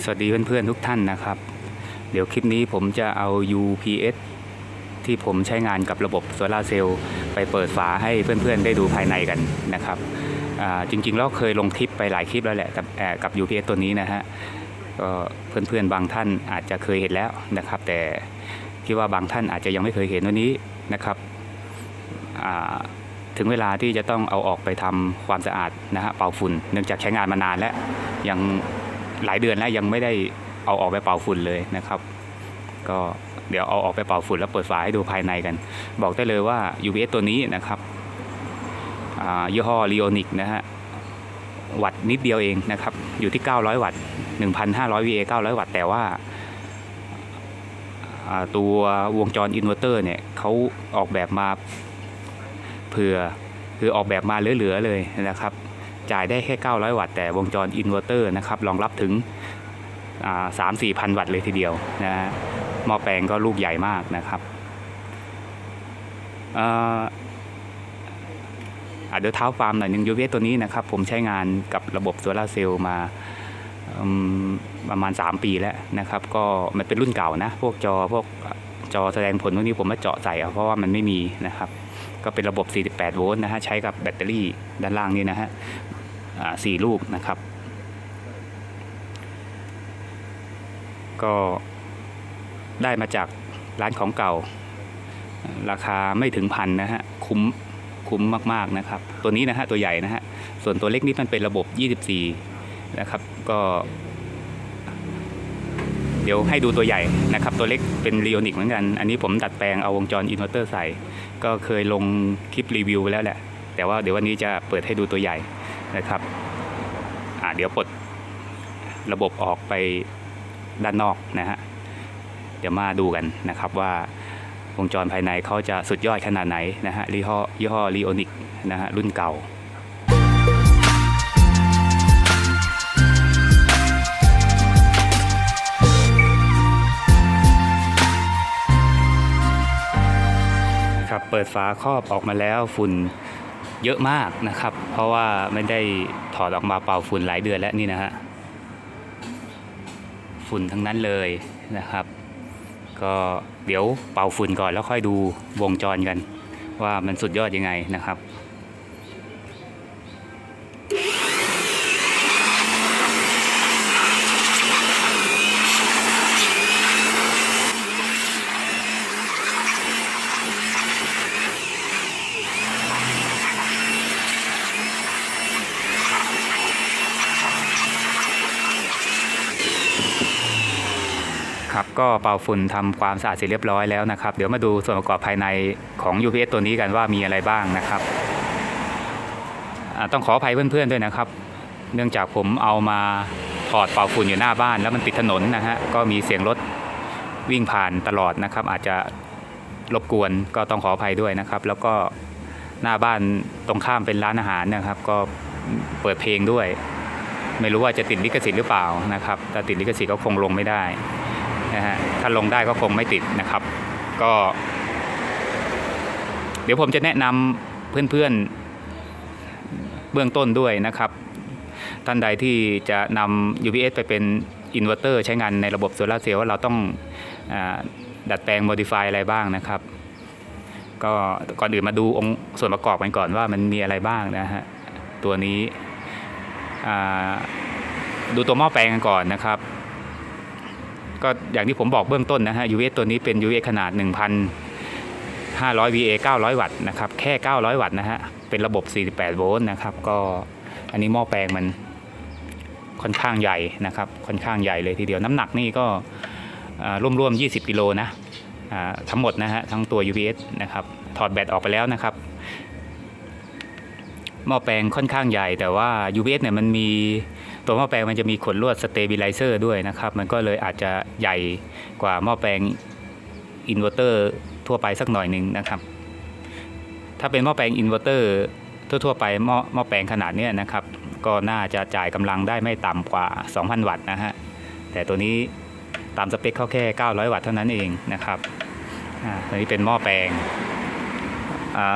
สวัสดีเพื่อนๆทุกท่านนะครับ เดี๋ยวคลิปนี้ผมจะเอา UPS ที่ผมใช้งานกับระบบโซลาเซลล์ไปเปิดฝาให้เพื่อนๆได้ดูภายในกันนะครับจริงๆแล้วเคยลงคลิปไปหลายคลิปแล้วแหละกับกับ UPS ตัวนี้นะฮะก็เพื่อนๆบางท่านอาจจะเคยเห็นแล้วนะครับ แต่คิดว่าบางท่านอาจจะยังไม่เคยเห็นตัวนี้นะครับถึงเวลาที่จะต้องเอาออกไปทำความสะอาดนะฮะเป่าฝุ่น เนื่องจากใช้งานมานานแล้วยัง หลายเดือนแล้วยังไม่ได้เอาออกไปเป่าฝุ่นเลยนะครับ ก็เดี๋ยวเอาออกไปเป่าฝุ่นแล้วเปิดฝาให้ดูภายในกัน บอกได้เลยว่า UVS ตัวนี้นะครับอ่ายี่ห้อ l e o n i c นะฮะวัตต์นิดเดียวเองนะครับ อยู่ที่ 900 วัตต์ 1,500 VA 900 วัตต์ แต่ว่าตัววงจรอินเวอร์เตอร์เนี่ยเขาออกแบบมาเผื่อคือออกแบบมาเหลือๆเลยนะครับ จ่ายได้แค่ 900 วัตต์แต่วงจรอินเวอร์เตอร์นะครับรองรับถึงสามสี่พันวัตต์เลยทีเดียวนะฮะหม้อแปลงก็ลูกใหญ่มากนะครับเอ่ออะเดี๋ยวเท้าฟาร์มหน่อยหนึงยูเวตัวนี้นะครับ ผมใช้งานกับระบบโซลาเซลล์มาประมาณ 3 ปีแล้วนะครับ ก็มันเป็นรุ่นเก่านะ พวกจอพวกจอแสดงผลพวกนี้ผมมาเจาะใส่เอาเพราะว่ามันไม่มีนะครับ ก็เป็นระบบ 48 โวลต์นะฮะ ใช้กับแบตเตอรี่ด้านล่างนี่นะฮะ สี่ลูกนะครับ ก็ได้มาจากร้านของเก่า ราคาไม่ถึงพันนะฮะคุ้มคุ้มมากๆนะครับ ตัวนี้นะฮะตัวใหญ่นะฮะส่วนตัวเล็กนี่มันเป็นระบบ 24 นะครับ ก็ เดี๋ยวให้ดูตัวใหญ่นะครับ ตัวเล็กเป็นรียนิกเหมือนกัน อันนี้ผมดัดแปลงเอาวงจรอินเวอร์เตอร์ใส่ ก็เคยลงคลิปรีวิวไปแล้วแหละ แต่ว่าเดี๋ยววันนี้จะเปิดให้ดูตัวใหญ่ นะครับอ่าเดี๋ยวปลดระบบออกไปด้านนอกนะฮะเดี๋ยวมาดูกันนะครับว่าวงจรภายในเขาจะสุดยอดขนาดไหนนะฮะยี่ห้อยี่ห้อลีโอนิกนะฮะรุ่นเก่าครับเปิดฝาครอบออกมาแล้วฝุ่น เยอะมากนะครับ เพราะว่าไม่ได้ถอดออกมาเป่าฝุ่นหลายเดือนแล้วนี่นะฮะฝุ่นทั้งนั้นเลยนะครับ ก็เดี๋ยวเป่าฝุ่นก่อนแล้วค่อยดูวงจรกัน ว่ามันสุดยอดยังไงนะครับ เป่าฝุ่นทำความสะอาดเสร็จเรียบร้อยแล้วนะครับ เดี๋ยวมาดูส่วนประกอบภายในของ UPS ตัวนี้กันว่ามีอะไรบ้างนะครับ ต้องขออภัยเพื่อนๆด้วยนะครับ เนื่องจากผมเอามาถอดเป่าฝุ่นอยู่หน้าบ้าน แล้วมันติดถนนนะฮะก็มีเสียงรถวิ่งผ่านตลอดนะครับ อาจจะรบกวนก็ต้องขออภัยด้วยนะครับ แล้วก็หน้าบ้านตรงข้ามเป็นร้านอาหารนะครับ ก็เปิดเพลงด้วย ไม่รู้ว่าจะติดลิขสิทธิ์หรือเปล่านะครับถ้าติดลิขสิทธิ์ก็คงลงไม่ได้ นะฮะถ้าลงได้ก็คงไม่ติดนะครับ ก็ เดี๋ยวผมจะแนะนำเพื่อนๆเบื้องต้นด้วยนะครับ ท่านใดที่จะนำ UPS ไปเป็นอินเวอร์เตอร์ใช้งานในระบบโซลาร์เซลล์ว่าเราต้องอดัดแปลง modify อะไรบ้างนะครับ ก็ก่อนอื่นมาดูองค์ส่วนประกอบกันก่อนว่ามันมีอะไรบ้างนะฮะ ตัวนี้ดูตัวหม้อแปลงกันก่อนนะครับ ก็อย่างที่ผมบอกเบื้องต้นนะฮะ UVS ตัวนี้เป็น UVS ขนาด 1,500 VA 900 วัตต์นะครับ แค่ 900 วัตต์นะฮะ เป็นระบบ 48 โวลต์นะครับ ก็อันนี้หม้อแปลงมันค่อนข้างใหญ่นะครับ ค่อนข้างใหญ่เลยทีเดียว น้ำหนักนี่ก็อ่าร่วมๆ20 กิโลนะทั้งหมดนะฮะทั้งตัว UVS นะครับถอดแบตออกไปแล้วนะครับหม้อแปลงค่อนข้างใหญ่แต่ว่า UVS เนี่ยมันมี ตัวหม้อแปลงมันจะมีขนลวดสเตเบลไลเซอร์ด้วยนะครับ มันก็เลยอาจจะใหญ่กว่าหม้อแปลงอินเวอร์เตอร์ทั่วไปสักหน่อยหนึ่งนะครับ ถ้าเป็นหม้อแปลงอินเวอร์เตอร์ทั่วๆไปหม้อหม้อแปลงขนาดเนี้ยนะครับ ก็น่าจะจ่ายกำลังได้ไม่ต่ำกว่า 2,000 วัตต์นะฮะ แต่ตัวนี้ตามสเปคเขาแค่ 900 วัตต์เท่านั้นเองนะครับ อ่าตัวนี้เป็นหม้อแปลง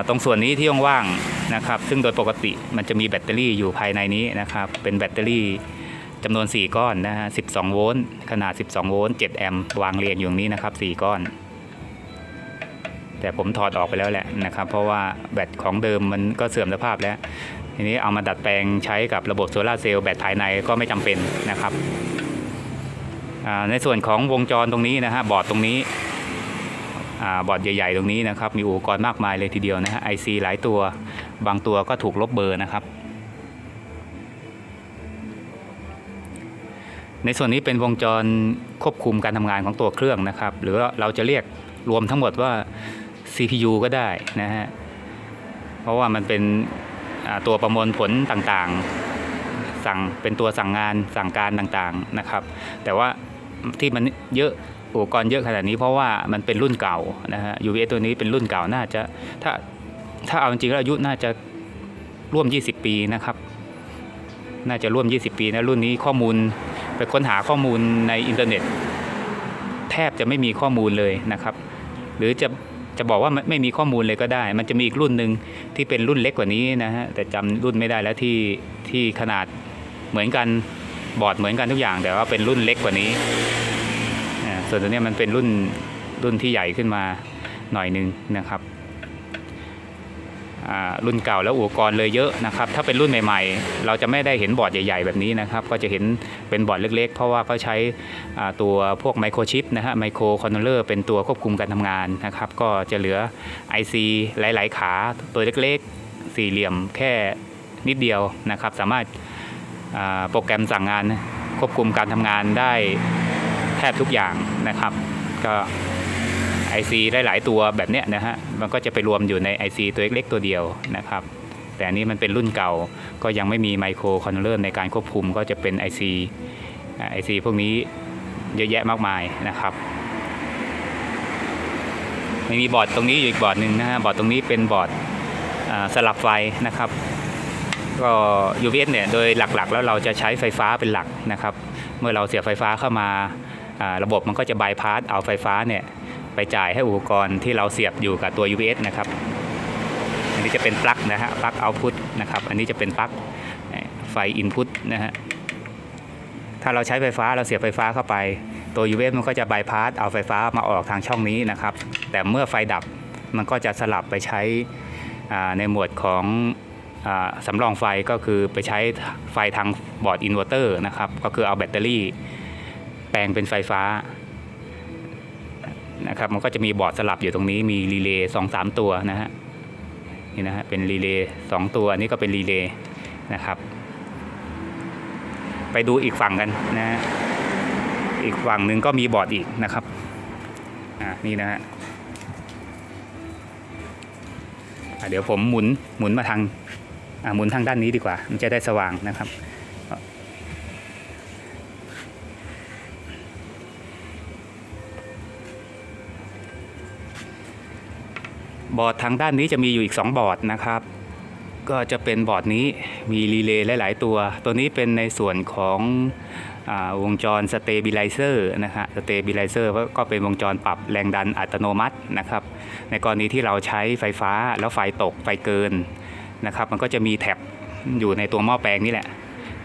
ตรงส่วนนี้ที่ว่างๆนะครับ ซึ่งโดยปกติมันจะมีแบตเตอรี่อยู่ภายในนี้นะครับ เป็นแบตเตอรี่จำนวน 4 ก้อนนะฮะ 12 โวลต์ ขนาด 12 โวลต์ 7 แอมป์ วางเรียงอยู่ตรงนี้นะครับ 4 ก้อน แต่ผมถอดออกไปแล้วแหละนะครับ เพราะว่าแบตของเดิมมันก็เสื่อมสภาพแล้ว ทีนี้เอามาดัดแปลงใช้กับระบบโซลาร์เซลล์แบตภายในก็ไม่จำเป็นนะครับ ในส่วนของวงจรตรงนี้นะฮะ บอร์ดตรงนี้ บอร์ดใหญ่ ๆ ตรงนี้นะครับ มีอุปกรณ์มากมายเลยทีเดียวนะฮะ IC หลายตัวบางตัวก็ถูกลบเบอร์นะครับ ในส่วนนี้เป็นวงจรควบคุมการทำงานของตัวเครื่องนะครับ หรือว่าเราจะเรียกรวมทั้งหมดว่า CPU ก็ได้นะฮะเพราะว่ามันเป็นตัวประมวลผลต่างๆ สั่งเป็นตัวสั่งงานสั่งการต่างๆนะครับ แต่ว่าที่มันเยอะ อุปกรณ์เยอะขนาดนี้เพราะว่ามันเป็นรุ่นเก่านะฮะ UVS ตัวนี้เป็นรุ่นเก่าน่าจะถ้าถ้าเอาจริงแล้วอายุน่าจะร่วม 20 ปีนะครับ น่าจะร่วม 20 ปีนะรุ่นนี้ข้อมูลไปค้นหาข้อมูลในอินเทอร์เน็ต แทบจะไม่มีข้อมูลเลยนะครับ หรือจะจะบอกว่าไม่มีข้อมูลเลยก็ได้ มันจะมีอีกรุ่นหนึ่งที่เป็นรุ่นเล็กกว่านี้นะฮะ แต่จำรุ่นไม่ได้แล้วที่ที่ขนาดเหมือนกันบอร์ดเหมือนกันทุกอย่าง แต่ว่าเป็นรุ่นเล็กกว่านี้ ส่วนตัวนี้มันเป็นรุ่นรุ่นที่ใหญ่ขึ้นมาหน่อยหนึงนะครับอ่ารุ่นเก่าแล้วอุปกรณ์เลยเยอะนะครับ ถ้าเป็นรุ่นใหม่ ๆ เราจะไม่ได้เห็นบอร์ดใหญ่ๆ แบบนี้นะครับ ก็จะเห็นเป็นบอร์ดเล็ก ๆ เพราะว่าเขาใช้อ่าตัวพวกไมโครชิปนะฮะไมโครคอนโทรลเลอร์เป็นตัวควบคุมการทำงานนะครับ ก็จะเหลือ IC หลายๆ ขาตัวเล็กๆ สี่เหลี่ยมแค่นิดเดียวนะครับ สามารถอ่าโปรแกรมสั่งงานควบคุมการทำงานได้ บทุกอย่างนะครับ ก็ IC หลาย ๆ ตัวแบบเนี้ยนะฮะมันก็จะไปรวมอยู่ใน IC ตัวเล็กๆตัวเดียวนะครับ แต่อันนี้มันเป็นรุ่นเก่าก็ยังไม่มีไมโครคอนโทรลเลอร์ในการควบคุมก็จะเป็น IC ไอซีพวกนี้เยอะแยะมากมายนะครับไม่มีบอร์ดตรงนี้อยู่อีกบอร์ดหนึ่งนะฮะบอร์ดตรงนี้เป็นบอร์ดสลับไฟนะครับ ก็ UPS เนี่ยโดยหลักๆ แล้วเราจะใช้ไฟฟ้าเป็นหลักนะครับ เมื่อเราเสียบไฟฟ้าเข้ามา ระบบมันก็จะบายพาสเอาไฟฟ้าเนี่ยไปจ่ายให้อุปกรณ์ที่เราเสียบอยู่กับตัว UPS นะครับ อันนี้จะเป็นปลั๊กนะฮะปลั๊กเอาพุตนะครับ อันนี้จะเป็นปลั๊กไฟอินพุตนะฮะ ถ้าเราใช้ไฟฟ้าเราเสียบไฟฟ้าเข้าไป ตัว UVS มันก็จะบายพาสเอาไฟฟ้ามาออกทางช่องนี้นะครับ แต่เมื่อไฟดับมันก็จะสลับไปใช้ในหมวดของอสำรองไฟก็คือไปใช้ไฟทางบอร์ดอินเวอร์เตอร์นะครับ ก็คือเอาแบตเตอรี่ ลงเป็นไฟฟ้านะครับมันก็จะมีบอร์ดสลับอยู่ตรงนี้มีรีเลย์สองสามตัวนะฮะนี่นะฮะเป็นรีเลย์สองตัวอันนี้ก็เป็นรีเลย์นะครับ ไปดูอีกฝั่งกันนะฮะอีกฝั่งหนึ่งก็มีบอร์ดอีกนะครับอ่านี่นะฮะะเดี๋ยวผมหมุนหมุนมาทางอ่าหมุนทางด้านนี้ดีกว่า มันจะได้สว่างนะครับ บอร์ดทางด้านนี้จะมีอยู่อีก 2 บอร์ดนะครับ ก็จะเป็นบอร์ดนี้มีรีเลย์หลาย ๆ ตัว ตัวนี้เป็นในส่วนของอวงจรสเต b ิไลเซอร์นะฮะสเต b ิไลเซอร์ก็เป็นวงจรปรับแรงดันอัตโนมัตินะครับ ในกรณีที่เราใช้ไฟฟ้าแล้วไฟตกไฟเกินนะครับมันก็จะมีแท็บอยู่ในตัวหม้อแปลงนี่แหละ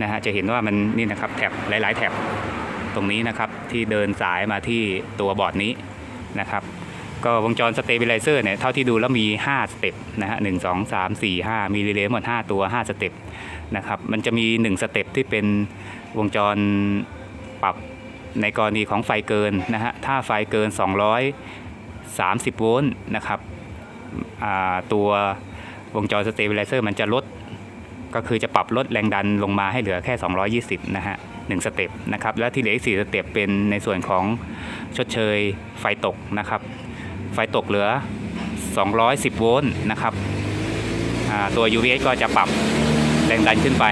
นะฮะจะเห็นว่ามันนี่นะครับแท็บหลาย ๆ แท็บตรงนี้นะครับที่เดินสายมาที่ตัวบอร์ดนี้นะครับ ก็วงจรสเต b ิไลเซอร์เนี่ยเท่าที่ดูแล้วมี 5 สเต็ปนะฮะหนึ่งสองสามสี่ห้ามีรีเลย์หมด 5 ตัว 5 สเต็ปนะครับมันจะมี 1 สเต็ปที่เป็นวงจรปรับในกรณีของไฟเกินนะฮะถ้าไฟเกิน 230 โวลต์นะครับตัววงจรสเต b ิไลเซอร์มันจะลดก็คือจะปรับลดแรงดันลงมาให้เหลือแค่ 220 นะฮะหนึ่งสเต็ปนะครับ แล้วที่เหลืออีก4สเต็ปเป็นในส่วนของชดเชยไฟตกนะครับ ไฟตกเหลือ 210 โวลต์นะครับตัว UVS ก็จะปรับแรงดันขึ้นไป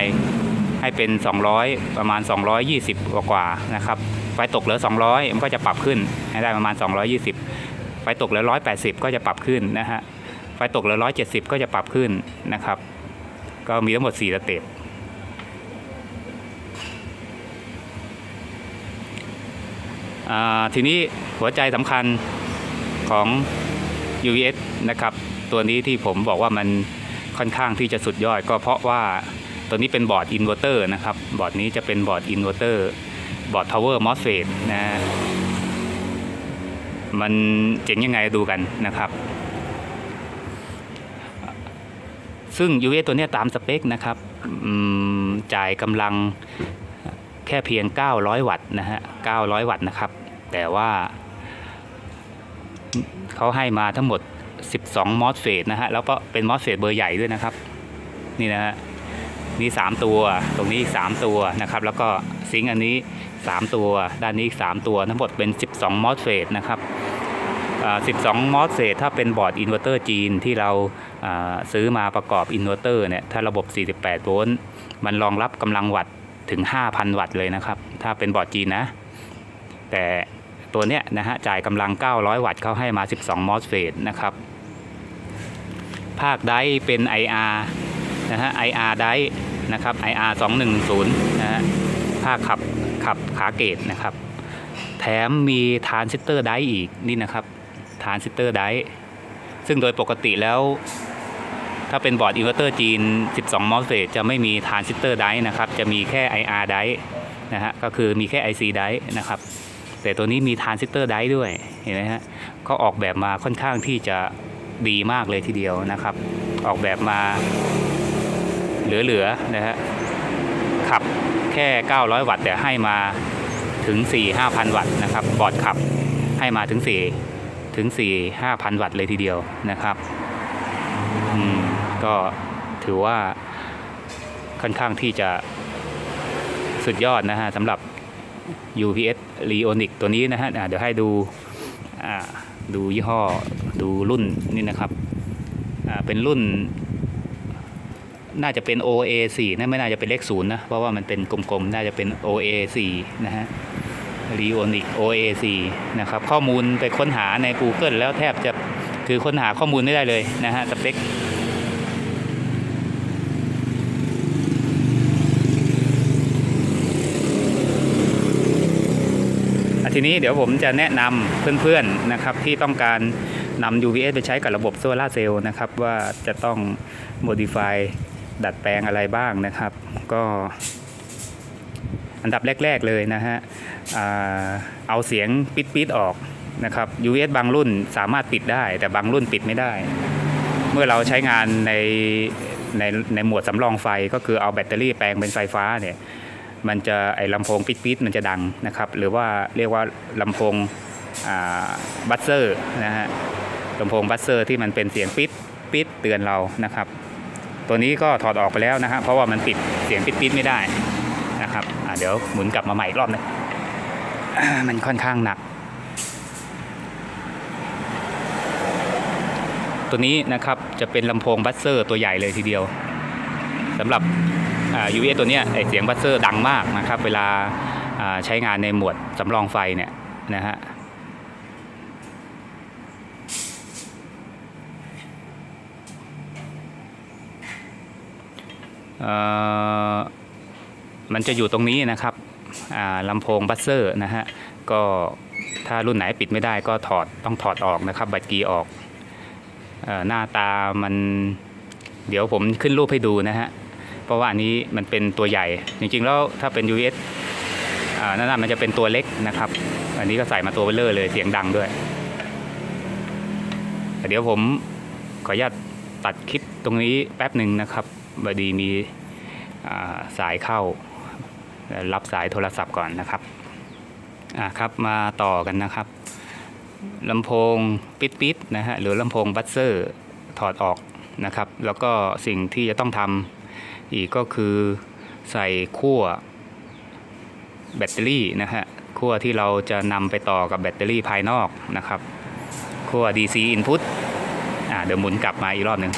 ให้เป็น 200 ประมาณ 220 กว่ากว่านะครับ ไฟตกเหลือ 200 มันก็จะปรับขึ้นให้ได้ประมาณ 220 ไฟตกเหลือ 180 ก็จะปรับขึ้นนะฮะ ไฟตกเหลือ 170 ก็จะปรับขึ้นนะครับ ก็มีทั้งหมด 4 สเต็ปอ่าทีนี้หัวใจสำคัญ ของ UVS นะครับ ตัวนี้ที่ผมบอกว่ามันค่อนข้างที่จะสุดยอดก็เพราะว่าตัวนี้เป็นบอร์ดอินเวอร์เตอร์นะครับ บอร์ดนี้จะเป็นบอร์ดอินเวอร์เตอร์บอร์ดพาวเวอร์มอสเฟตนะมันเจ๋งยังไงดูกันนะครับ ซึ่ง UA ตัวนี้ตามสเปคนะครับจ่ายกำลังแค่เพียง 900 วัตต์นะฮะ 900 วัตต์นะครับ แต่ว่า เขาให้มาทั้งหมด 12 มอสเฟตนะฮะ แล้วก็เป็นมอสเฟตเบอร์ใหญ่ด้วยนะครับ นี่นะฮะ นี่ 3 ตัว ตรงนี้อีก 3 ตัวนะครับ แล้วก็ซิงค์อันนี้ 3 ตัว ด้านนี้อีก 3 ตัว ทั้งหมดเป็น 12 มอสเฟตนะครับ12 มอสเฟตถ้าเป็นบอร์ดอินเวอร์เตอร์จีนที่เราซื้อมาประกอบอินเวอร์เตอร์เนี่ย ถ้าระบบ 48 โวลต์ มันรองรับกำลังวัตต์ถึง 5,000 วัตต์เลยนะครับ ถ้าเป็นบอร์ดจีนนะ แต่ ตัวเนี้ยนะฮะจ่ายกำลัง 900 วัตต์เขาให้มา 12 มอสเฟตนะครับ ภาคไดเป็น IR นะฮะ IR ไดร์นะครับ IR 210นะฮะภาคขับขับขาเกตนะครับ แถมมีทานซิสเตอร์ไดอีกนี่นะครับทานซิสเตอร์ไดซึ่งโดยปกติแล้วถ้าเป็นบอร์ดอินเวอร์เตอร์จีน 12 มอสเฟตจะไม่มีทรานซิสเตอร์ไดนะครับ จะมีแค่ IR ไดร์นะฮะ ก็คือมีแค่ IC ไดนะครับ แต่ตัวนี้มีทรานซิสเตอร์ไดด้วยเห็นไหมฮะก็ออกแบบมาค่อนข้างที่จะดีมากเลยทีเดียวนะครับ ออกแบบมาเหลือๆนะฮะขับแค่ 900 วัตต์แต่ให้มาถึง 4 5,000 วัตต์นะครับ บอร์ดขับให้มาถึง 4 ถึง 4 5,000 วัตต์เลยทีเดียวนะครับอืมก็ถือว่าค่อนข้างที่จะสุดยอดนะฮะสำหรับ UPS Leonic ตัวนี้นะฮะเดี๋ยวให้ดูดูยี่ห้อดูรุ่นนี่นะครับเป็นรุ่น น่าจะเป็น OA4 นะไม่น่าจะเป็นเลขศูนย์นะเพราะว่ามันเป็นกลมๆ น่าจะเป็น OA4 นะฮะ Leonic OA4 นะครับข้อมูลไปค้นหาใน Google แล้วแทบจะคือค้นหาข้อมูลไม่ได้เลยนะฮะสเปค ทีนี้เดี๋ยวผมจะแนะนำเพื่อนๆนะครับที่ต้องการนำ UVS ไปใช้กับระบบโซลาเซลล์นะครับว่าจะต้อง modify ดัดแปลงอะไรบ้างนะครับ ก็อันดับแรก ๆ เลยนะฮะเอาเสียงปิดๆออกนะครับ UVS บางรุ่นสามารถปิดได้ แต่บางรุ่นปิดไม่ได้ เมื่อเราใช้งานในในในหมวดสำรองไฟก็คือเอาแบตเตอรี่แปลงเป็นไฟฟ้าเนี่ย มันจะไอลำโพงปิดปิดๆมันจะดังนะครับ หรือว่าเรียกว่าลำโพงบัสเซอร์นะฮะลำโพงบัสเซอร์ที่มันเป็นเสียงปิดปิดเตือนเรานะครับ ตัวนี้ก็ถอดออกไปแล้วนะฮะเพราะว่ามันปิดเสียงปิดปิดไม่ได้นะครับเดี๋ยวหมุนกลับมาใหม่อีกรอบหนึงอ่ามันค่อนข้างหนัก ตัวนี้นะครับจะเป็นลำโพงบัสเซอร์ตัวใหญ่เลยทีเดียวสำหรับ ยูเอตัวเนี้ยไอเสียงบัสเซอร์ดังมากนะครับ เวลาใช้งานในหมวดสำรองไฟเนี่ยนะฮะอ่อมันจะอยู่ตรงนี้นะครับอ่าลำโพงบัสเซอร์นะฮะก็ถ้ารุ่นไหนปิดไม่ได้ก็ถอดต้องถอดออกนะครับ บัตรกีออกอหน้าตามัน เดี๋ยวผมขึ้นรูปให้ดูนะฮะ เพราะว่าอันนี้มันเป็นตัวใหญ่ จริงๆแล้วถ้าเป็น US อ่านั่นนะมันจะเป็นตัวเล็กนะครับ อันนี้ก็ใส่มาตัวเบลเลอร์เลยเสียงดังด้วย เดี๋ยวผมขออนุญาตตัดคลิปตรงนี้แป๊บหนึ่งนะครับบดีมีอ่าสายเข้า รับสายโทรศัพท์ก่อนนะครับอ่าครับมาต่อกันนะครับลำโพงปิดปิดๆนะฮะหรือลำโพงบัสเซอร์ถอดออกนะครับ แล้วก็สิ่งที่จะต้องทำ อีกก็คือใส่ขั้วแบตเตอรี่นะฮะขั้วที่เราจะนำไปต่อกับแบตเตอรี่ภายนอกนะครับขั้ว DC input อ่าเดี๋ยวหมุนกลับมาอีกรอบหนึ่ง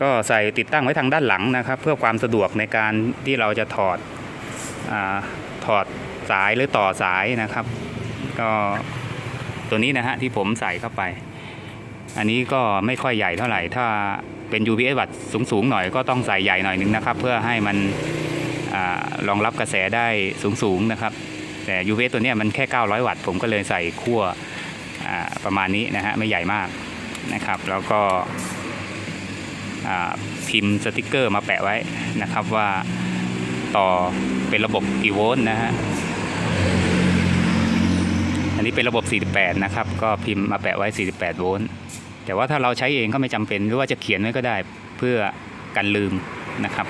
ก็ใส่ติดตั้งไว้ทางด้านหลังนะครับ เพื่อความสะดวกในการที่เราจะถอดอถอดสายหรือต่อสายนะครับ ก็ตัวนี้นะฮะที่ผมใส่เข้าไป อันนี้ก็ไม่ค่อยใหญ่เท่าไหร่ ถ้าเป็น UPS วัตต์สูงๆหน่อยก็ต้องใส่ใหญ่หน่อยหนึงนะครับ เพื่อให้มันอรองรับกระแสได้สูงๆนะครับ แต่ UPS ตัวนี้มันแค่ 900 วัตต์ ผมก็เลยใส่ขั้วประมาณนี้นะฮะไม่ใหญ่มากนะครับ แล้วก็พิมพ์สติกเกอร์มาแปะไว้นะครับว่าต่อเป็นระบบกี่โวลต์นะฮะอันนี้เป็นระบบ 48 นะครับ ก็พิมพ์มาแปะไว้ 48 โวลต์ แต่ว่าถ้าเราใช้เองก็ไม่จำเป็นหรือว่าจะเขียนไว้ก็ได้เพื่อกันลืมนะครับ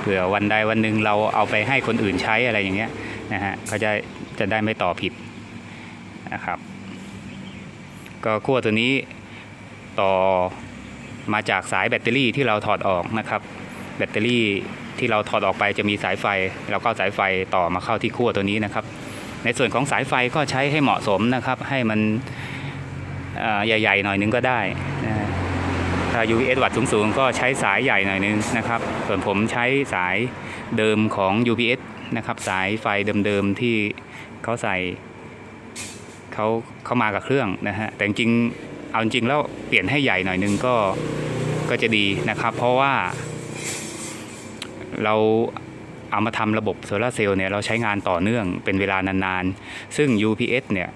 เผื่อวันใดวันหนึ่งเราเอาไปให้คนอื่นใช้อะไรอย่างเงี้ยนะฮะก็จะจะได้ไม่ต่อผิดนะครับ ก็ขั้วตัวนี้ต่อมาจากสายแบตเตอรี่ที่เราถอดออกนะครับ แบตเตอรี่ที่เราถอดออกไปจะมีสายไฟเราก็สายไฟต่อมาเข้าที่ขั้วตัวนี้นะครับ ในส่วนของสายไฟก็ใช้ให้เหมาะสมนะครับ ให้มัน ใหญ่ๆหน่อยนึงก็ได้ถ้า UPS วัดสูงๆ ก็ใช้สายใหญ่หน่อยนึงนะครับ ส่วนผมใช้สายเดิมของ UPS นะครับ สายไฟเดิมๆที่เขาใส่เขาเขามากับเครื่องนะฮะแต่จริงๆเอาจริงแล้วเปลี่ยนให้ใหญ่หน่อยนึงก็ก็จะดีนะครับ เพราะว่า เราเอามาทำระบบโซลาเซลล์เนี่ยเราใช้งานต่อเนื่องเป็นเวลานานๆ ซึ่ง UPS เนี่ย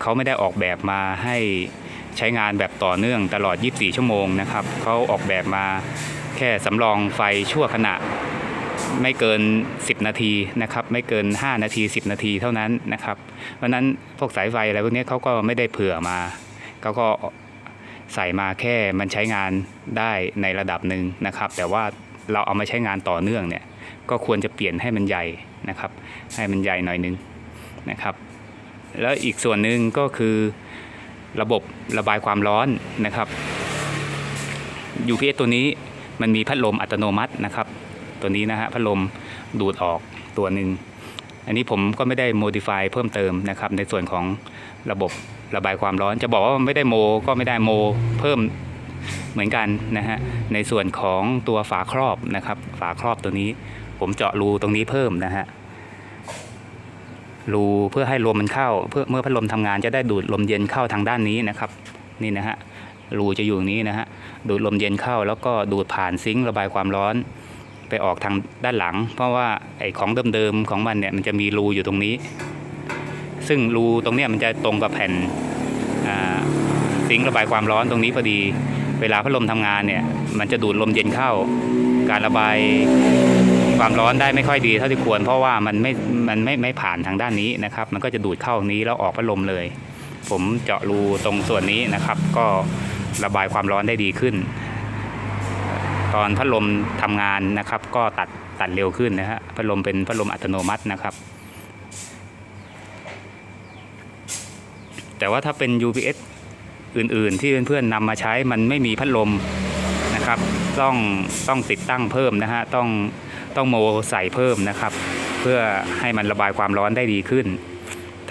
เขาไม่ได้ออกแบบมาให้ใช้งานแบบต่อเนื่องตลอด 24 ชั่วโมงนะครับเขาออกแบบมาแค่สำรองไฟชั่วขณะไม่เกิน 10 นาทีนะครับไม่เกิน 5 นาที 10 นาทีเท่านั้นนะครับเพราะฉะนั้นพวกสายไฟอะไรพวกนี้เขาก็ไม่ได้เผื่อมาเขาก็ใส่มาแค่มันใช้งานได้ในระดับหนึ่งนะครับ แต่ว่าเราเอามาใช้งานต่อเนื่องเนี่ยก็ควรจะเปลี่ยนให้มันใหญ่นะครับ ให้มันใหญ่หน่อยนึงนะครับ แล้วอีกส่วนหนึ่งก็คือระบบระบายความร้อนนะครับ UPS ตัวนี้มันมีพัดลมอัตโนมัตินะครับ ตัวนี้นะฮะพัดลมดูดออกตัวหนึ่งอันนี้ผมก็ไม่ได้ modify เพิ่มเติมนะครับ ในส่วนของระบบระบายความร้อน จะบอกว่าไม่ได้โมก็ไม่ได้โมเพิ่มเหมือนกันนะฮะในส่วนของตัวฝาครอบนะครับ ฝาครอบตัวนี้ ผมเจาะรูตรงนี้เพิ่มนะฮะ รูเพื่อให้ลมมันเข้า เพื่อเมื่อพัดลมทำงานจะได้ดูดลมเย็นเข้าทางด้านนี้นะครับนี่นะฮะรูจะอยู่อย่างนี้นะฮะดูดลมเย็นเข้าแล้วก็ดูดผ่านซิงค์ระบายความร้อน ไปออกทางด้านหลัง เพราะว่าไอ้ของเดิมๆของมันเนี่ยมันจะมีรูอยู่ตรงนี้ ซึ่งรูตรงเนี้ยมันจะตรงกับแผ่นซิงค์ระบายความร้อนตรงนี้พอดี เวลาพัดลมทำงานเนี่ยมันจะดูดลมเย็นเข้า การระบาย ความร้อนได้ไม่ค่อยดีเท่าที่ควร เพราะว่ามันไม่ มันไม่ไม่ผ่านทางด้านนี้นะครับ มันก็จะดูดเข้านี้แล้วออกพัดลมเลย ผมเจาะรูตรงส่วนนี้นะครับ ก็ระบายความร้อนได้ดีขึ้น ตอนพัดลมทำงานนะครับ ก็ตัดตัดเร็วขึ้นนะฮะ พัดลมเป็นพัดลมอัตโนมัตินะครับ แต่ว่าถ้าเป็น UPS อื่นๆ ที่เพื่อนๆนำมาใช้มันไม่มีพัดลมนะครับ ต้องต้องติดตั้งเพิ่มนะฮะ ต้อง ต้องโมใส่เพิ่มนะครับ เพื่อให้มันระบายความร้อนได้ดีขึ้น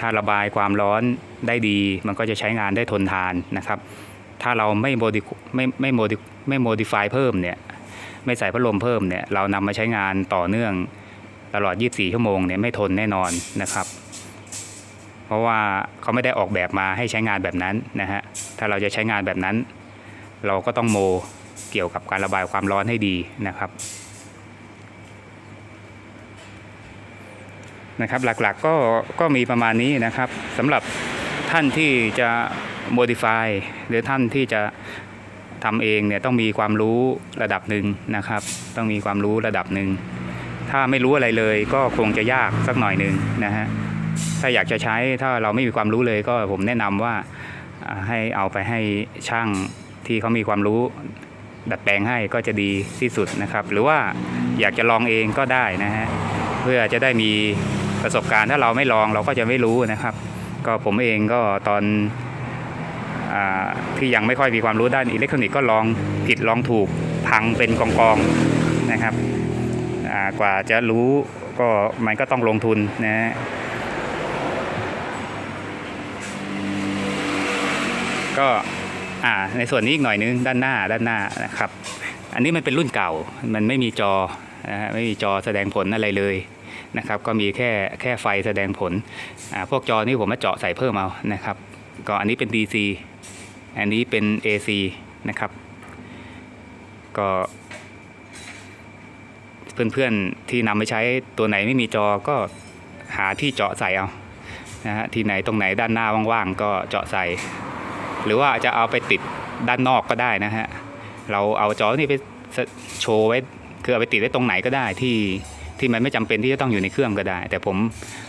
ถ้าระบายความร้อนได้ดี มันก็จะใช้งานได้ทนทานนะครับ ถ้าเราไม่โมดิไม่ไม่โมดิไม่โมดิฟายเพิ่มเนี่ยไม่ใส่พัดลมเพิ่มเนี่ยเรานำมาใช้งานต่อเนื่องตลอด 24 ชั่วโมงเนี่ยไม่ทนแน่นอนนะครับ เพราะว่าเขาไม่ได้ออกแบบมาให้ใช้งานแบบนั้นนะฮะถ้าเราจะใช้งานแบบนั้น เราก็ต้องโมเกี่ยวกับการระบายความร้อนให้ดีนะครับ นะครับหลักๆก็ก็มีประมาณนี้นะครับสำหรับท่านที่จะ modify หรือท่านที่จะทำเองเนี่ยต้องมีความรู้ระดับหนึ่งนะครับ ต้องมีความรู้ระดับหนึ่งถ้าไม่รู้อะไรเลยก็คงจะยากสักหน่อยหนึ่งนะฮะถ้าอยากจะใช้ถ้าเราไม่มีความรู้เลยก็ผมแนะนำว่าให้เอาไปให้ช่างที่เขามีความรู้ดัดแปลงให้ก็จะดีที่สุดนะครับ หรือว่าอยากจะลองเองก็ได้นะฮะเพื่อจะได้มี ประสบการณ์ถ้าเราไม่ลองเราก็จะไม่รู้นะครับ ก็ผมเองก็ตอนอที่ยังไม่ค่อยมีความรู้ด้านอิเล็กทรอนิกส์ก็ลองผิดลองถูกพังเป็นกองๆนะครับกว่าจะรู้ก็มันก็ต้องลงทุนนะฮะก็ในส่วนนี้อีกหน่อยนึงด้านหน้าด้านหน้านะครับ อันนี้มันเป็นรุ่นเก่ามันไม่มีจอนะฮะไม่มีจอแสดงผลอะไรเลย นะครับก็มีแค่แค่ไฟแสดงผลพวกจอนี่ผมมาเจาะใส่เพิ่มเอานะครับก็อันนี้เป็น DC อันนี้เป็น AC นะครับก็เพื่อนๆที่นำไปใช้ตัวไหนไม่มีจอก็หาที่เจาะใส่เอานะฮะที่ไหนตรงไหนด้านหน้าว่างๆก็เจาะใส่ หรือว่าจะเอาไปติดด้านนอกก็ได้นะฮะเราเอาจอนี่ไปโชว์ไว้คือเอาไปติดไว้ตรงไหนก็ได้ที่ ที่มันไม่จำเป็นที่จะต้องอยู่ในเครื่องก็ได้ แต่ผม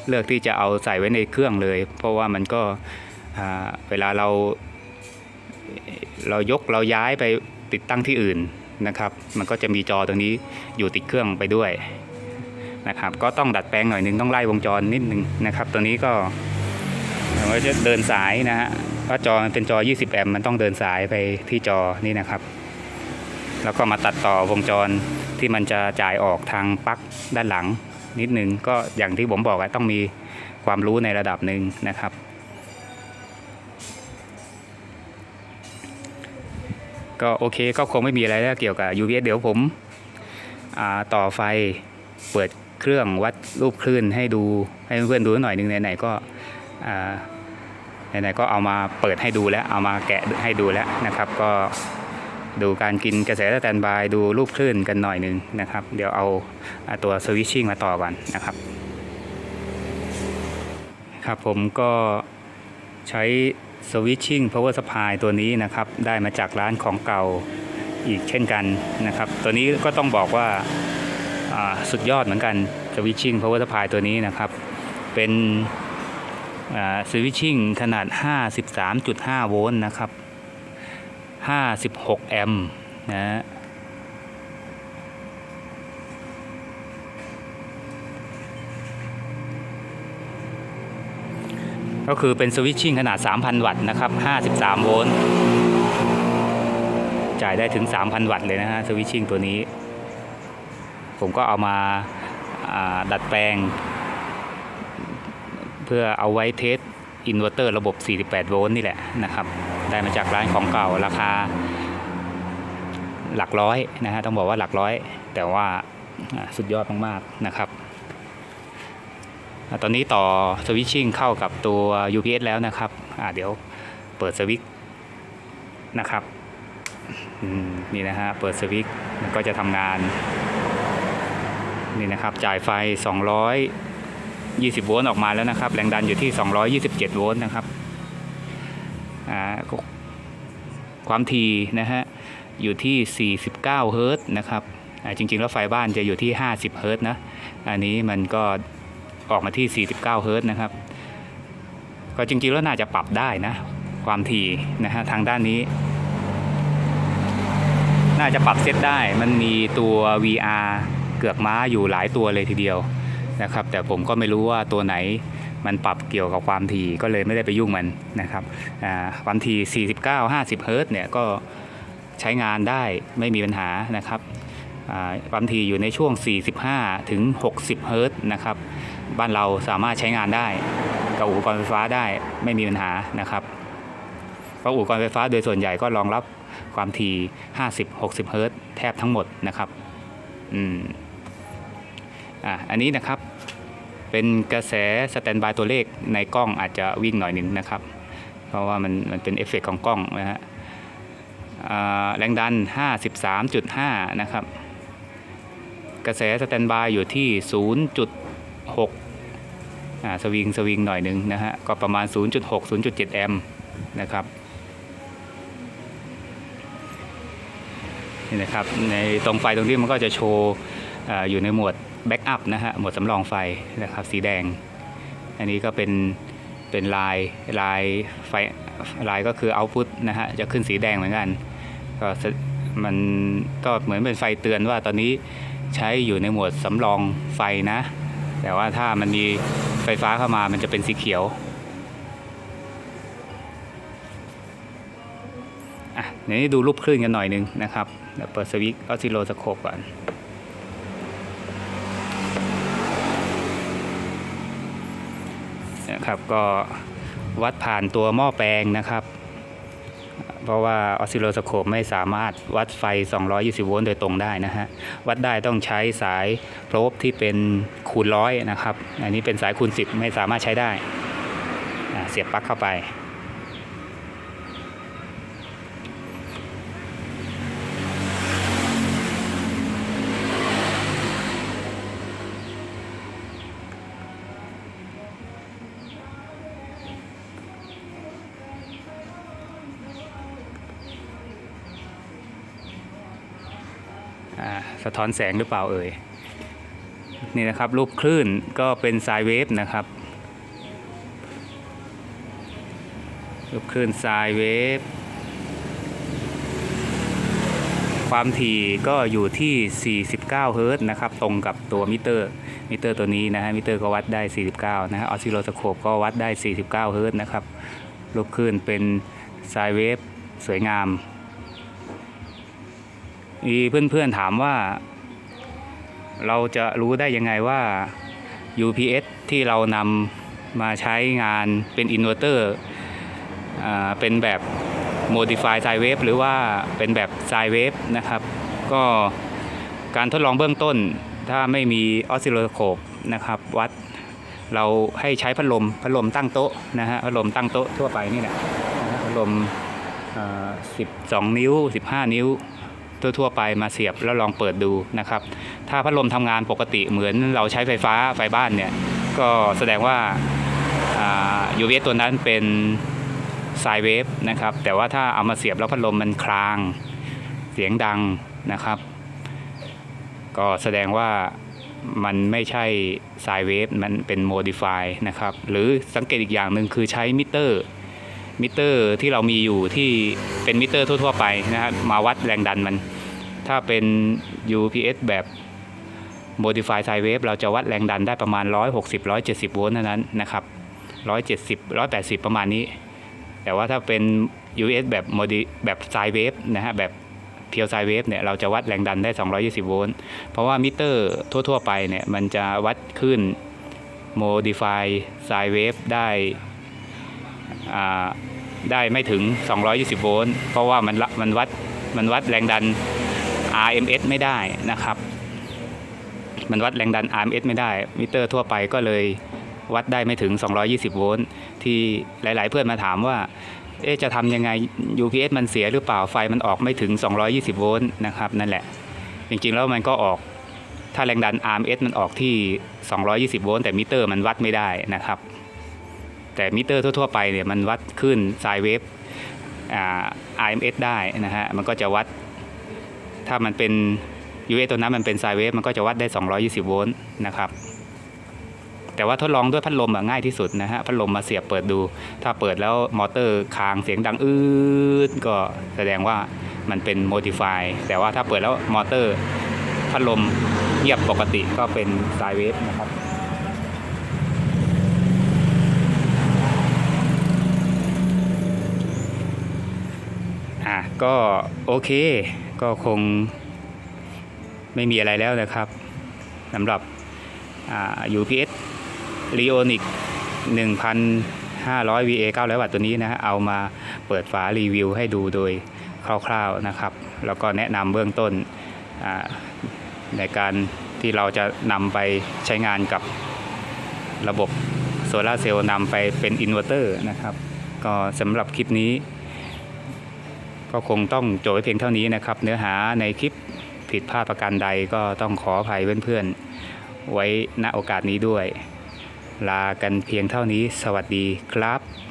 เลือกที่จะเอาใส่ไว้ในเครื่องเลย เพราะว่ามันก็เวลาเราเรายกเราย้ายไปติดตั้งที่อื่นนะครับ มันก็จะมีจอตรงนี้อยู่ติดเครื่องไปด้วยนะครับ ก็ต้องดัดแปลงหน่อยหนึงต้องไล่วงจรนิดนึงนะครับ ตัวนี้ก็มันจะเดินสายนะฮะเพราจอมันเป็นจอ 20 แอมป์มันต้องเดินสายไปที่จอนี่นะครับ แล้วก็มาตัดต่อวงจรที่มันจะจ่ายออกทางปลั๊กด้านหลังนิดนึงก็อย่างที่ผมบอกอะต้องมีความรู้ในระดับหนึ่งนะครับ ก็โอเคก็คงไม่มีอะไรแล้วเกี่ยวกับ UPS เดี๋ยวผมต่อไฟเปิดเครื่องวัดรูปคลื่นให้ดูให้เพื่อนๆดูหน่อยนึงไหนๆก็ไหนๆก็เอามาเปิดให้ดูแล้วเอามาแกะให้ดูแล้วนะครับ ก็ ดูการกินกระแสสแตนบายดูรูปคลื่นกันหน่อยหนึ่งนะครับ เดี๋ยวเอาตัวสวิตชิ่งมาต่อกันนะครับ ครับผมก็ใช้ Switching Power Supply ตัวนี้นะครับ ได้มาจากร้านของเก่าอีกเช่นกันนะครับ ตัวนี้ก็ต้องบอกว่าาสุดยอดเหมือนกัน Switching Power Supply ตัวนี้นะครับ เป็นอ่า Switching ขนาด 53.5 โวลต์นะครับ 56 แอมป์นะฮะก็คือเป็นสวิตชิ่งขนาด 3,000 วัตต์นะครับ 53 โวลต์จ่ายได้ถึง 3,000 วัตต์เลยนะฮะสวิตชิ่งตัวนี้ ผมก็เอามาาดัดแปลง เพื่อเอาไว้เทสอินเวอร์เตอร์ระบบ 48 โวลต์นี่แหละนะครับ ได้มาจากร้านของเก่าราคา หลักร้อยนะฮะต้องบอกว่าหลักร้อย แต่ว่าสุดยอดมากๆนะครับ ตอนนี้ต่อสวิตชิ่งเข้ากับตัว UPS แล้วนะครับเดี๋ยวเปิดสวิตช์นะครับนี่นะฮะเปิดสวิตช์มันก็จะทำงานนี่นะครับจ่ายไฟ 220 โวลต์ออกมาแล้วนะครับ แรงดันอยู่ที่ 227 โวลต์นะครับ ความถี่นะฮะอยู่ที่ 49 เฮิรตซ์นะครับจริง ๆ แล้วไฟบ้านจะอยู่ที่ 50 เฮิรตซ์นะ อันนี้มันก็ออกมาที่ 49 เฮิรตซ์นะครับ ก็จริง ๆ แล้วน่าจะปรับได้นะ ความถี่นะฮะทางด้านนี้ น่าจะปรับเซตได้ มันมีตัว VR เกือกม้าอยู่หลายตัวเลยทีเดียวนะครับ แต่ผมก็ไม่รู้ว่าตัวไหน มันปรับเกี่ยวกับความถี่ก็เลยไม่ได้ไปยุ่งมันนะครับความถี่ 49 50 เฮิรตซ์เนี่ยก็ใช้งานได้ไม่มีปัญหานะครับความถี่อยู่ในช่วง 45 ถึง 60 เฮิรตซ์นะครับ บ้านเราสามารถใช้งานได้ กับอุปกรณ์ไฟฟ้าได้ไม่มีปัญหานะครับเพราะอุปกรณ์ไฟฟ้าโดยส่วนใหญ่ก็รองรับความถี่ 50-60 เฮิรตซ์แทบทั้งหมดนะครับ อืม อะอันนี้นะครับ เป็นกระแสสแตนบายตัวเลขในกล้องอาจจะวิ่งหน่อยหนึ่งนะครับ เพราะว่ามันมันเป็นเอฟเฟกต์ของกล้องนะฮะแรงดัน 53.5 นะครับ กระแสสแตนบายอยู่ที่ 0.6อ่าสวิงสวิงหน่อยหนึ่งนะฮะ ก็ประมาณ 0.6 0.7 แอมป์นะครับนี่นะครับในตรงไฟตรงนี้มันก็จะโชว์ออยู่ในหมวด แบ็กอัพนะฮะหมดสำรองไฟนะครับสีแดง อันนี้ก็เป็นเป็นลายลายไฟลายก็คือเอาพุตนะฮะจะขึ้นสีแดงเหมือนกัน ก็มันก็เหมือนเป็นไฟเตือนว่าตอนนี้ใช้อยู่ในหมวดสำรองไฟนะ แต่ว่าถ้ามันมีไฟฟ้าเข้ามามันจะเป็นสีเขียวอะเดี๋ยวนี้ดูรูปคลื่นกันหน่อยนึงนะครับเดี๋ยวเปิดสวิตช์ออสซิโลสโคปก่อน นะครับก็วัดผ่านตัวหม้อแปลงนะครับ เพราะว่าออสซิโลสโคปไม่สามารถวัดไฟ 220 โวลต์โดยตรงได้นะฮะ วัดได้ต้องใช้สายโพรบที่เป็นคูณร้อยนะครับ อันนี้เป็นสายคูณ 10 ไม่สามารถใช้ได้ เสียบปลั๊กเข้าไปะท้อนแสงหรือเปล่าเอ่ยนี่นะครับรูปคลื่นก็เป็นไซน์เวฟนะครับรูปคลื่นไซน์เวฟความถี่ก็อยู่ที่ 49 เฮิรตซ์นะครับ ตรงกับตัวมิเตอร์ มิเตอร์ตัวนี้นะฮะ มิเตอร์ก็วัดได้ 49 นะฮะ ออสซิโลสโคปก็วัดได้ 49 เฮิรตซ์นะครับ รูปคลื่นเป็นไซน์เวฟสวยงาม มีเพื่อนๆถามว่า เราจะรู้ได้ยังไงว่า UPS ที่เรานำมาใช้งานเป็นอินเวอร์เตอร์อ่าเป็นแบบ Modify Sine Wave หรือว่าเป็นแบบ Sine Wave นะครับ ก็การทดลองเบื้องต้น ถ้าไม่มีออสซิลโลสโคปนะครับ วัดเราให้ใช้พัดลมพัดลมตั้งโต๊ะนะฮะพัดลมตั้งโต๊ะทั่วไปนี่แหละพัดลมอ่า12นิ้ว 15 นิ้ว ทั่วๆไปมาเสียบแล้วลองเปิดดูนะครับ ถ้าพัดลมทำงานปกติเหมือนเราใช้ไฟฟ้าไฟบ้านเนี่ยก็แสดงว่าา UVS ตัวนั้นเป็นไซเวฟนะครับแต่ว่าถ้าเอามาเสียบแล้วพัดลมมันคลางเสียงดังนะครับ ก็แสดงว่ามันไม่ใช่ไซเวฟมันเป็นโมดิฟายนะครับหรือสังเกตอีกอย่างหนึ่งคือใช้มิเตอร์มิเตอร์ที่เรามีอยู่ที่เป็นมิเตอร์ทั่วๆไปนะครับมาวัดแรงดันมัน ถ้าเป็น UPS แบบ Modify Sine Wave เราจะวัดแรงดันได้ประมาณ 160 170 โวลต์เท่านั้นนะครับ 170 180 ประมาณนี้ แต่ว่าถ้าเป็น US แบบ Modi แบบ Sine Wave นะฮะแบบเพียว Sine Wave เนี่ยเราจะวัดแรงดันได้ 220 โวลต์ เพราะว่ามิเตอร์ทั่ว ๆ ไปเนี่ยมันจะวัดขึ้น Modify Sine Wave ได้ได้ไม่ถึง 220 โวลต์ เพราะว่ามันมันวัดมันวัดแรงดัน RMS ไม่ได้นะครับ มันวัดแรงดัน RMS ไม่ได้ มิเตอร์ทั่วไปก็เลยวัดได้ไม่ถึง 220 โวลต์ที่หลาย ๆ เพื่อนมาถามว่าเอ๊จะทำยังไง UPS มันเสียหรือเปล่าไฟมันออกไม่ถึง 220 โวลต์นะครับนั่นแหละ จริง ๆ แล้วมันก็ออกถ้าแรงดัน RMS มันออกที่ 220 โวลต์แต่มิเตอร์มันวัดไม่ได้นะครับ แต่มิเตอร์ทั่ว ๆ ไปเนี่ยมันวัดขึ้นไซเวฟอ่า RMS ได้นะฮะมันก็จะวัด ถ้ามันเป็น UA ตัวนั้นมันเป็นไซเวฟมันก็จะวัดได้ 220 โวลต์นะครับ แต่ว่าทดลองด้วยพัดลมอะง่ายที่สุดนะฮะ พัดลมมาเสียบเปิดดู ถ้าเปิดแล้วมอเตอร์ค้างเสียงดังอืดก็แสดงว่ามันเป็น Modify แต่ว่าถ้าเปิดแล้วมอเตอร์พัดลมเงียบปกติก็เป็นไซเวฟนะครับอะก็โอเค ก็คงไม่มีอะไรแล้วนะครับสำหรับอ่า UPS Leonic 1,500 VA 900 วัตต์ตัวนี้นะเอามาเปิดฝารีวิวให้ดูโดยคร่าวๆนะครับ แล้วก็แนะนำเบื้องต้นในการที่เราจะนำไปใช้งานกับระบบโซลาเซลล์นำไปเป็นอินเวอร์เตอร์นะครับ ก็สำหรับคลิปนี้ ก็คงต้องโจทย์ไว้เพียงเท่านี้นะครับ เนื้อหาในคลิปผิดพลาดประการใดก็ต้องขออภัยเพื่อนๆ ไว้ณโอกาสนี้ด้วย ลากันเพียงเท่านี้ สวัสดีครับ